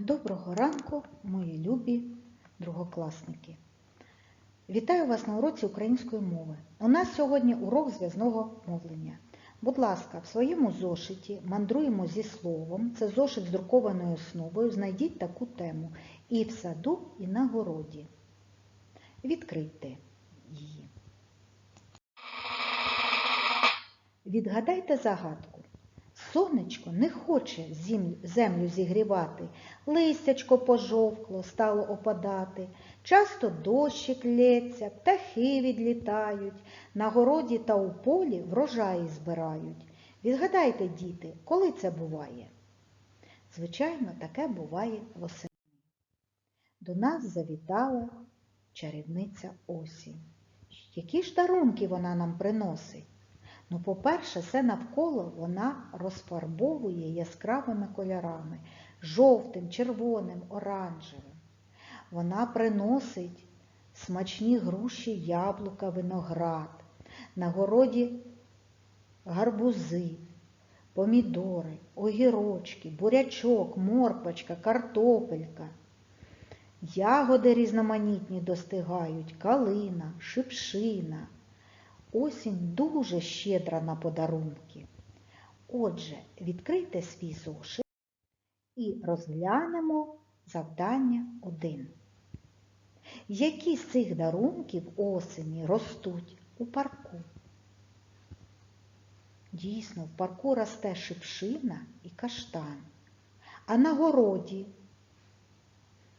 Доброго ранку, мої любі другокласники. Вітаю вас на уроці української мови. У нас сьогодні урок зв'язного мовлення. Будь ласка, в своєму зошиті мандруємо зі словом. Це зошит з друкованою основою. Знайдіть таку тему. І в саду, і на городі. Відкрийте її. Відгадайте загадку. Сонечко не хоче землю зігрівати, листячко пожовкло, стало опадати. Часто дощик лється, птахи відлітають, на городі та у полі врожаї збирають. Відгадайте, діти, коли це буває? Звичайно, таке буває восени. До нас завітала чарівниця осінь. Які ж дарунки вона нам приносить? Ну, по-перше, все навколо вона розфарбовує яскравими кольорами жовтим, червоним, оранжевим. Вона приносить смачні груші, яблука, виноград, на городі гарбузи, помідори, огірочки, бурячок, морпочка, картопелька. Ягоди різноманітні достигають, калина, шипшина. Осінь дуже щедра на подарунки. Отже, відкрийте свій зошит і розглянемо завдання 1. Які з цих дарунків осені ростуть у парку? Дійсно, в парку росте шипшина і каштан. А на городі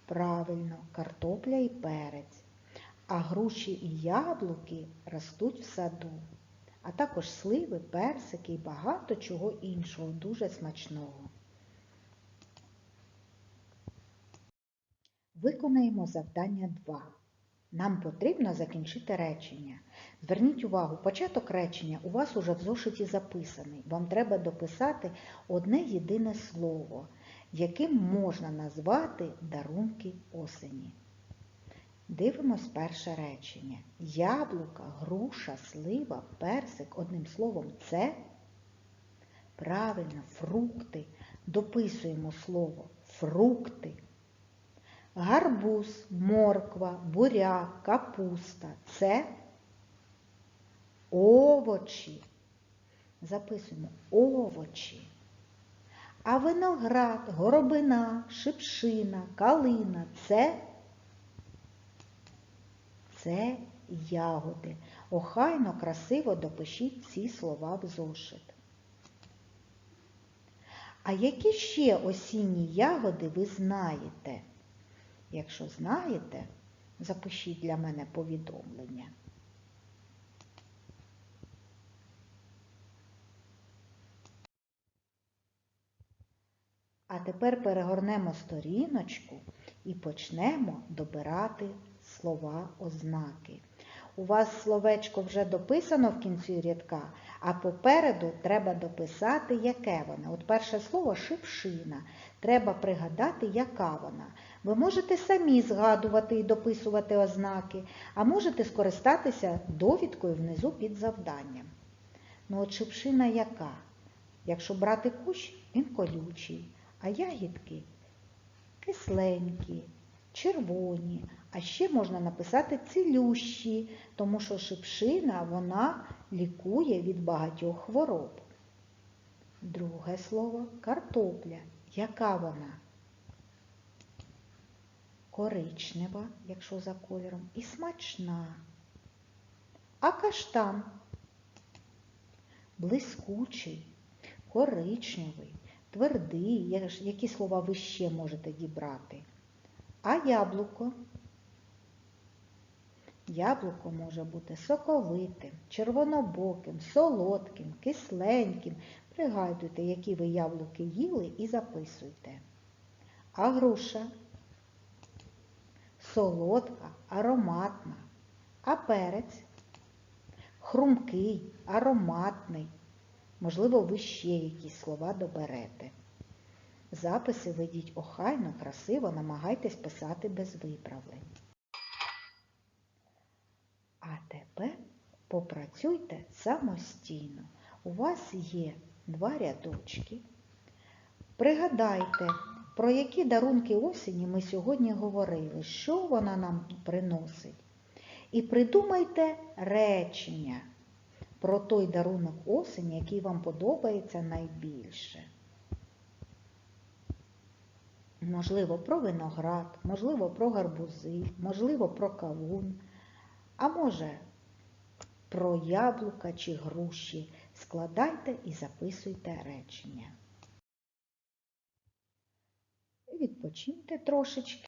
правильно картопля і перець а груші і яблуки ростуть в саду, а також сливи, персики і багато чого іншого, дуже смачного. Виконаємо завдання 2. Нам потрібно закінчити речення. Зверніть увагу, початок речення у вас уже в зошиті записаний. Вам треба дописати одне єдине слово, яким можна назвати дарунки осені. Дивимось перше речення. Яблука, груша, слива, персик, одним словом, це правильно, фрукти. Дописуємо слово фрукти. Гарбуз, морква, буряк, капуста це овочі. Записуємо овочі. А виноград, горобина, шипшина, калина це це ягоди. Охайно, красиво допишіть ці слова в зошит. А які ще осінні ягоди ви знаєте? Якщо знаєте, запишіть для мене повідомлення. А тепер перегорнемо сторіночку і почнемо добирати слова ознаки. У вас словечко вже дописано в кінці рядка, а попереду треба дописати, яке воно. От перше слово шипшина. Треба пригадати, яка вона. Ви можете самі згадувати і дописувати ознаки, а можете скористатися довідкою внизу під завданням. Ну от шипшина яка? Якщо брати кущ, він колючий, а ягідки кисленькі, червоні. А ще можна написати цілющі, тому що шипшина вона лікує від багатьох хвороб. Друге слово картопля. Яка вона? Коричнева, якщо за кольором, і смачна. А каштан блискучий, коричневий, твердий, які слова ви ще можете дібрати. А яблуко? Яблуко може бути соковитим, червонобоким, солодким, кисленьким. Пригадуйте, які ви яблуки їли і записуйте. А груша солодка, ароматна, а перець хрумкий, ароматний. Можливо, ви ще якісь слова доберете. Записи ведіть охайно, красиво, намагайтесь писати без виправлень. А тепер попрацюйте самостійно. У вас є два рядочки. Пригадайте Про які дарунки осені ми сьогодні говорили, що вона нам приносить. І придумайте речення про той дарунок осені, який вам подобається найбільше. Можливо, про виноград, можливо, про гарбузи, можливо, про кавун, а може, про яблука чи груші. Складайте і записуйте речення. Відпочиньте трошечки.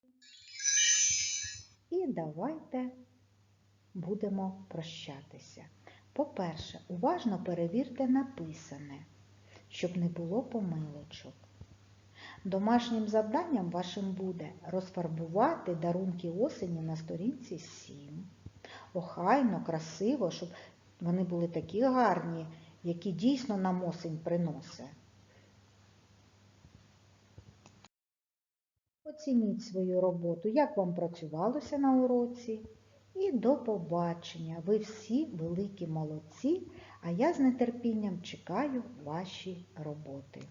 І давайте будемо прощатися. По-перше, уважно перевірте написане, щоб не було помилочок. Домашнім завданням вашим буде розфарбувати дарунки осені на сторінці 7. Охайно, красиво, щоб вони були такі гарні, які дійсно нам осень приносить. Оцініть свою роботу, як вам працювалося на уроці. І до побачення. Ви всі великі молодці, а я з нетерпінням чекаю ваші роботи.